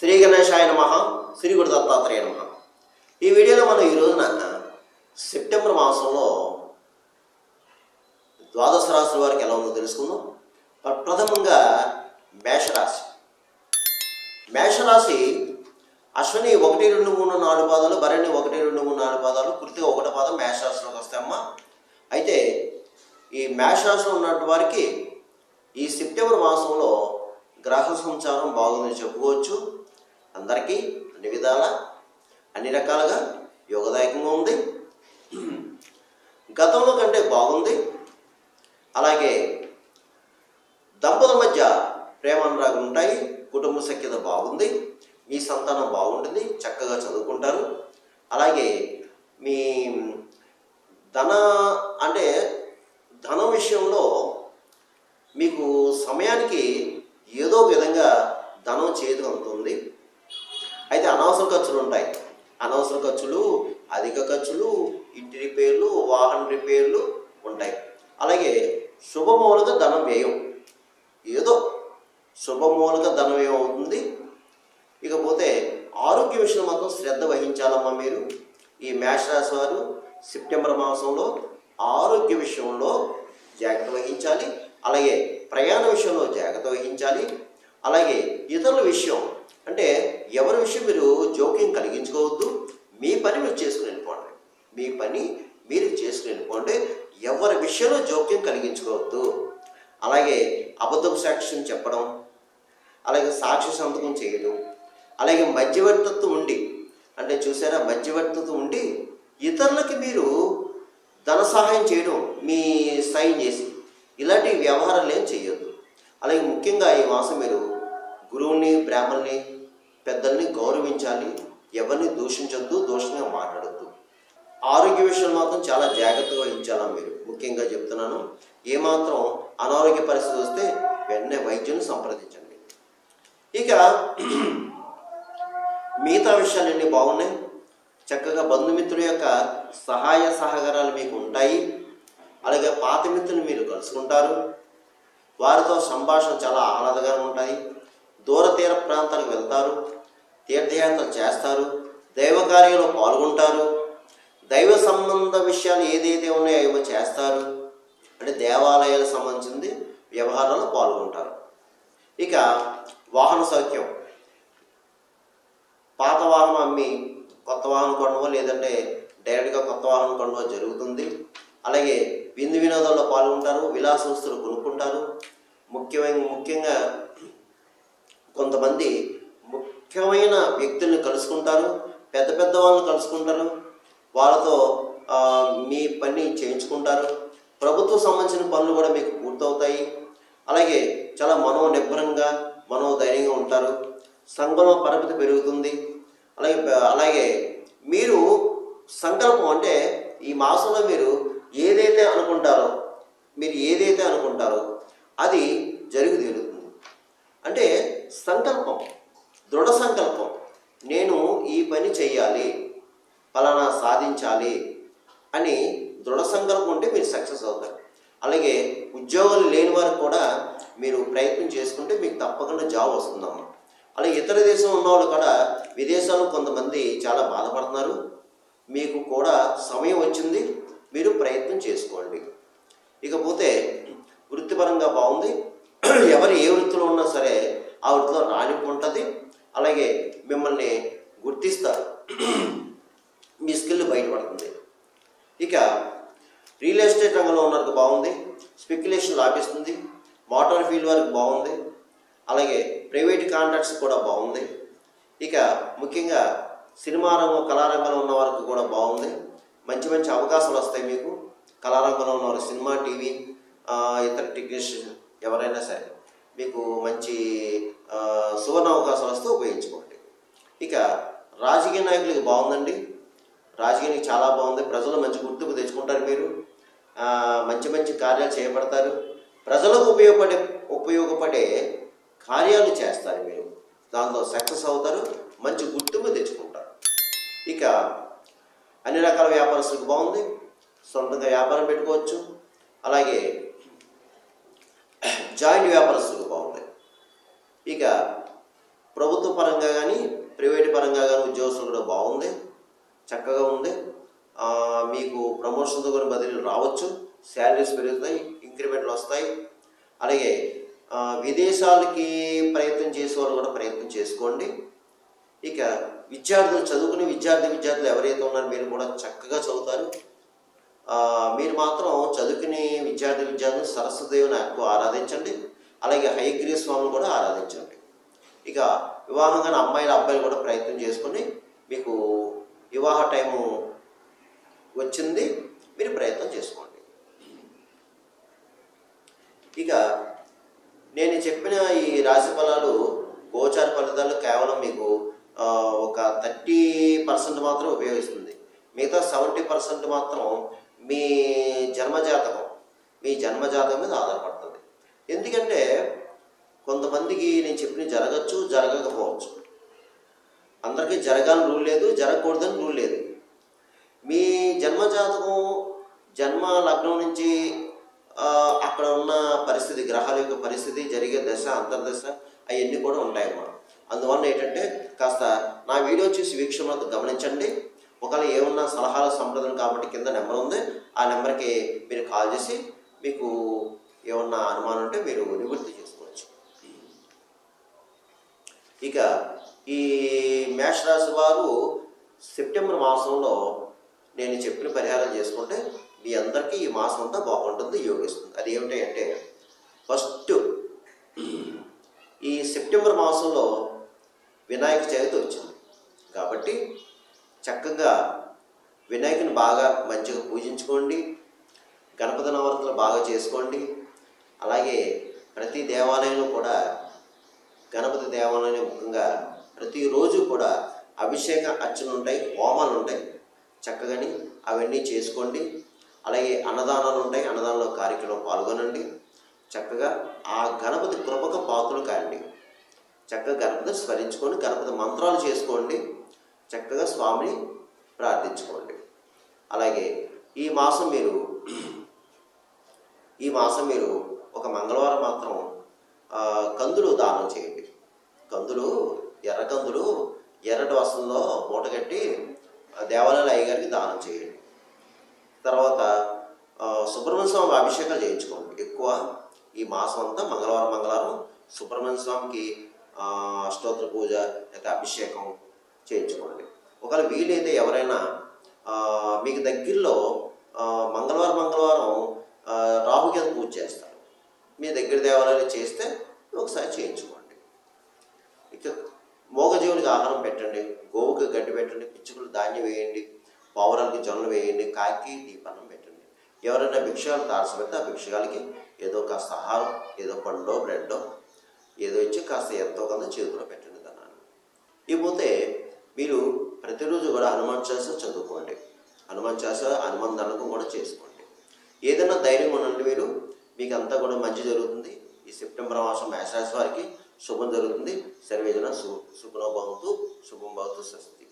శ్రీ గణేశాయ నమ శ్రీ గురు దత్తాత్రేయ నమ. ఈ వీడియోలో మనం ఈ రోజున సెప్టెంబర్ మాసంలో ద్వాదశ రాశుల వారికి ఎలా ఉందో తెలుసుకుందాం. ప్రథమంగా మేషరాశి. మేషరాశి అశ్విని ఒకటి రెండు మూడు నాలుగు పాదాలు భరణి ఒకటి రెండు మూడు నాలుగు పాదాలు కృతిగా ఒకటి పాదం మేషరాశిలోకి వస్తాయమ్మా అయితే ఈ మేషరాశిలో ఉన్నటువంటి వారికి ఈ సెప్టెంబర్ మాసంలో గ్రహ సంచారం బాగుందని చెప్పుకోవచ్చు. అందరికీ అన్ని విధాల అన్ని రకాలుగా యోగదాయకంగా ఉంది. గతంలో కంటే బాగుంది. అలాగే దంపతుల మధ్య ప్రేమ అనురాగులు ఉంటాయి కుటుంబ సఖ్యత బాగుంది మీ సంతానం బాగుంటుంది చక్కగా చదువుకుంటారు. అలాగే మీ ధన అంటే ధనం విషయంలో మీకు సమయానికి ఏదో విధంగా ధనం చేతికి అందుతుంది ఖర్చులు ఉంటాయి. అనవసర ఖర్చులు అధిక ఖర్చులు ఇంటి రిపేర్లు వాహన రిపేర్లు ఉంటాయి. అలాగే శుభమూలక ధనం వ్యయం. ఏదో శుభమూలక ధనం వ్యయం అవుతుంది ఇకపోతే ఆరోగ్య విషయంలో మాత్రం శ్రద్ధ వహించాలమ్మా మీరు. ఈ మేషరాశి వారు సెప్టెంబర్ మాసంలో ఆరోగ్య విషయంలో జాగ్రత్త వహించాలి. అలాగే ప్రయాణ విషయంలో జాగ్రత్త వహించాలి. అలాగే ఇతరుల విషయం అంటే ఎవరి విషయం మీరు జోక్యం కలిగించుకోవద్దు. మీ పని మీరు చేసుకుని వెళ్ళిపోండి. మీ పని మీరు చేసుకుని వెళ్ళిపోండి. ఎవరి విషయంలో జోక్యం కలిగించుకోవద్దు. అలాగే అబద్ధపు సాక్ష్యం చెప్పడం అలాగే సాక్షి సంతకం చేయడం అలాగే మధ్యవర్తిత్వం ఉండి అంటే చూసారా మధ్యవర్తిత్వం ఉండి ఇతరులకి మీరు ధన సహాయం చేయడం మీ సైన్ చేసి ఇలాంటి వ్యవహారాలు ఏం చేయొద్దు. అలాగే ముఖ్యంగా ఈ మాసం మీరు గురువుని బ్రాహ్మణ్ణి పెద్దల్ని గౌరవించాలి. ఎవరిని దూషించొద్దు దోషంగా మాట్లాడద్దు. ఆరోగ్య విషయం మాత్రం చాలా జాగ్రత్తగా వహించాలా మీరు? ముఖ్యంగా చెప్తున్నాను. ఏమాత్రం అనారోగ్య పరిస్థితి వస్తే వెంటనే వైద్యుని సంప్రదించండి. ఇక మిగతా విషయాలన్నీ బాగున్నాయి. చక్కగా బంధుమిత్రుల యొక్క సహాయ సహకారాలు మీకు ఉంటాయి. అలాగే పాత మిత్రులు మీరు కలుసుకుంటారు. వారితో సంభాషణ చాలా ఆహ్లాదకరంగా ఉంటాయి. దూరతీర ప్రాంతాలకు వెళ్తారు తీర్థయాత్రలు చేస్తారు దైవ కార్యంలో పాల్గొంటారు దైవ సంబంధ విషయాలు ఏదైతే ఉన్నాయో అవి చేస్తారు. అంటే దేవాలయాలకు సంబంధించింది వ్యవహారాలు పాల్గొంటారు. ఇక వాహన సౌఖ్యం. పాత వాహనం అమ్మి కొత్త వాహనం కొనడమో లేదంటే డైరెక్ట్గా కొత్త వాహనం కొనడమో జరుగుతుంది. అలాగే విందు వినోదంలో పాల్గొంటారు విలాస వస్తువులు కొనుక్కుంటారు. ముఖ్యమైన ముఖ్యంగా కొంతమంది ముఖ్యమైన వ్యక్తుల్ని కలుసుకుంటారు పెద్ద పెద్ద వాళ్ళని కలుసుకుంటారు వాళ్ళతో మీ పని చేయించుకుంటారు. ప్రభుత్వం సంబంధించిన పనులు కూడా మీకు పూర్తవుతాయి. అలాగే చాలా మనోనిబ్బరంగా మనోధైర్యంగా ఉంటారు. సంఘంలో పరపతి పెరుగుతుంది. అలాగే అలాగే మీరు సంకల్పం అంటే ఈ మాసంలో మీరు ఏదైతే అనుకుంటారో మీరు ఏదైతే అనుకుంటారో అది జరుగు అంటే సంకల్పం దృఢ సంకల్పం. నేను ఈ పని చెయ్యాలి ఫలానా సాధించాలి అని దృఢ సంకల్పం ఉంటే మీరు సక్సెస్ అవుతారు. అలాగే ఉద్యోగాలు లేని వారికి కూడా మీరు ప్రయత్నం చేసుకుంటే మీకు తప్పకుండా జాబ్ వస్తుందమ్మా. అలాగే ఇతర దేశం ఉన్న వాళ్ళు కూడా విదేశాల్లో కొంతమంది చాలా బాధపడుతున్నారు. మీకు కూడా సమయం వచ్చింది మీరు ప్రయత్నం చేసుకోండి. ఇకపోతే వృత్తిపరంగా బాగుంది ఎవరు ఏ వృత్తిలో ఉన్నా సరే ఆ వృత్తిలో రాణింపు ఉంటుంది అలాగే మిమ్మల్ని గుర్తిస్తారు. మీ స్కిల్ బయటపడుతుంది. ఇక రియల్ ఎస్టేట్ రంగంలో ఉన్నవారికి బాగుంది. స్పెక్యులేషన్ లాభిస్తుంది మోటార్ ఫీల్డ్ వరకు బాగుంది. అలాగే ప్రైవేట్ కాంట్రాక్ట్స్ కూడా బాగుంది. ఇక ముఖ్యంగా సినిమా రంగం కళారంగంలో ఉన్న వారికి కూడా బాగుంది. మంచి మంచి అవకాశాలు వస్తాయి మీకు. కళారంగంలో ఉన్నవారు సినిమా టీవీ ఇతర టెక్నీషియన్ ఎవరైనా సరే మీకు మంచి ఆ, సువర్ణ అవకాశాలు వస్తే ఉపయోగించుకోండి. ఇక రాజకీయ నాయకులకి బాగుందండి. రాజకీయానికి చాలా బాగుంది. ప్రజలు మంచి గుర్తింపు తెచ్చుకుంటారు మీరు. మంచి మంచి కార్యాలు చేపడతారు. ప్రజలకు ఉపయోగపడే ఉపయోగపడే కార్యాలు చేస్తారు మీరు. దాంట్లో సక్సెస్ అవుతారు. మంచి గుర్తింపు తెచ్చుకుంటారు. ఇక అన్ని రకాల వ్యాపారస్తులకు బాగుంది. సొంతంగా వ్యాపారం పెట్టుకోవచ్చు. అలాగే జాయింట్ వ్యాపారస్తులకు బాగుంది ఇక ప్రభుత్వ పరంగా కానీ ప్రైవేట్ పరంగా కానీ ఉద్యోగస్తులు కూడా బాగుంది చక్కగా ఉంది. మీకు ప్రమోషన్తో కూడా బదిలీలు రావచ్చు శాలరీస్ పెరుగుతాయి ఇంక్రిమెంట్లు వస్తాయి. అలాగే విదేశాలకి ప్రయత్నం చేసే వాళ్ళు కూడా ప్రయత్నం చేసుకోండి. ఇక విద్యార్థులు చదువుకునే విద్యార్థి విద్యార్థులు ఎవరైతే ఉన్నారో మీరు కూడా చక్కగా చదువుతారు. మీరు మాత్రం చదువుకునే విద్యార్థి విద్యార్థులు సరస్వదేవిని ఎక్కువ ఆరాధించండి. అలాగే హైగ్రీవ స్వామిని కూడా ఆరాధించండి. ఇక వివాహం కానీ అమ్మాయిల అబ్బాయిలు కూడా ప్రయత్నం చేసుకొని మీకు వివాహ టైము వచ్చింది. మీరు ప్రయత్నం చేసుకోండి. ఇక నేను చెప్పిన ఈ రాశి ఫలాలు గోచార ఫలితాలు కేవలం మీకు ఒక థర్టీ పర్సెంట్ మాత్రం ఉపయోగిస్తుంది. మిగతా సెవెంటీ పర్సెంట్ మాత్రం మీ జన్మజాతకం మీ జన్మజాతకం మీద ఆధారపడుతుంది. ఎందుకంటే కొంతమందికి నేను చెప్పిన జరగచ్చు జరగకపోవచ్చు. అందరికీ జరగాలని రూల్ లేదు జరగకూడదని రూల్ లేదు. మీ జన్మజాతకం జన్మ లగ్నం నుంచి అక్కడ ఉన్న పరిస్థితి గ్రహాల యొక్క పరిస్థితి జరిగే దశ అంతర్దశ అవన్నీ కూడా ఉంటాయన్నమాట. అందువల్ల ఏంటంటే కాస్త నా వీడియో చూసి వీక్షణ గమనించండి. ఒకవేళ ఏమన్నా సలహాలు సంప్రదం కాబట్టి కింద నెంబర్ ఉంది. ఆ నెంబర్కి మీరు కాల్ చేసి మీకు ఏమన్నా అనుమానం ఉంటే మీరు నివృత్తి చేసుకోవచ్చు. ఇక ఈ మేషరాశి వారు సెప్టెంబర్ మాసంలో నేను చెప్పిన పరిహారం చేసుకుంటే మీ అందరికీ ఈ మాసం అంతా బాగుంటుంది యోగిస్తుంది. అది ఏమిటి అంటే ఫస్ట్ ఈ సెప్టెంబర్ మాసంలో వినాయక చవితి వచ్చింది. కాబట్టి చక్కగా వినాయకుని బాగా మంచిగా పూజించుకోండి. గణపతి నవరాత్రులు బాగా చేసుకోండి. అలాగే ప్రతి దేవాలయంలో కూడా గణపతి దేవాలయం ముఖ్యంగా ప్రతిరోజు కూడా అభిషేక అర్చనలు ఉంటాయి హోమాలు ఉంటాయి. చక్కగాని అవన్నీ చేసుకోండి. అలాగే అన్నదానాలు ఉంటాయి అన్నదానంలో కార్యక్రమం పాల్గొనండి. చక్కగా ఆ గణపతి కృపక పాత్రలు కాండి చక్కగా గణపతి స్మరించుకొని గణపతి మంత్రాలు చేసుకోండి. చక్కగా స్వామిని ప్రార్థించుకోండి. అలాగే ఈ మాసం మీరు ఈ మాసం మీరు ఒక మంగళవారం మాత్రం కందులు దానం చేయండి. కందులు ఎర్ర కందులు ఎర్రటి వస్త్రంలో మూటగట్టి దేవాలయాల అయ్యగారికి దానం చేయండి. తర్వాత సుబ్రహ్మణ్య స్వామి అభిషేకాలు చేయించుకోండి. ఎక్కువ ఈ మాసం అంతా మంగళవారం మంగళవారం సుబ్రహ్మణ్య స్వామికి అష్టోత్తర పూజ లేకపోతే అభిషేకం చేయించుకోండి ఒకవేళ వీలైతే ఎవరైనా మీకు దగ్గరలో మంగళవారం మంగళవారం ఆ, రాహుకేతు పూజ చేస్తారు. మీ దగ్గర దేవాలయాలు చేస్తే ఒకసారి చేయించుకోండి. ఇక మోగజీవునికి ఆహారం పెట్టండి గోవుకి గడ్డి పెట్టండి పిచ్చుకలు ధాన్యం వేయండి పావురాలకి జొన్నలు వేయండి కాకి దీపన్నం పెట్టండి. ఎవరైనా భిక్షగాలు తారసపెడితే ఆ భిక్షగాలకి ఏదో కాస్త ఆహారం ఏదో పండో బ్రెడ్డో ఏదో ఇచ్చి కాస్త ఎంతో కొంత చేతిలో పెట్టండి దాన్ని. ఇకపోతే మీరు ప్రతిరోజు కూడా హనుమాన్ చాలీస చదువుకోండి. హనుమాన్ చాలీస హనుమాన్ దండకం కూడా చేసుకోండి. ఏదైనా ధైర్యం ఉండండి మీరు. మీకు అంతా కూడా మంచి జరుగుతుంది. ఈ సెప్టెంబర్ మాసం మేషరాశి వారికి శుభం జరుగుతుంది. సర్వేజన శుభ సుఖనో భవంతు శుభం భవతు స్వస్తి.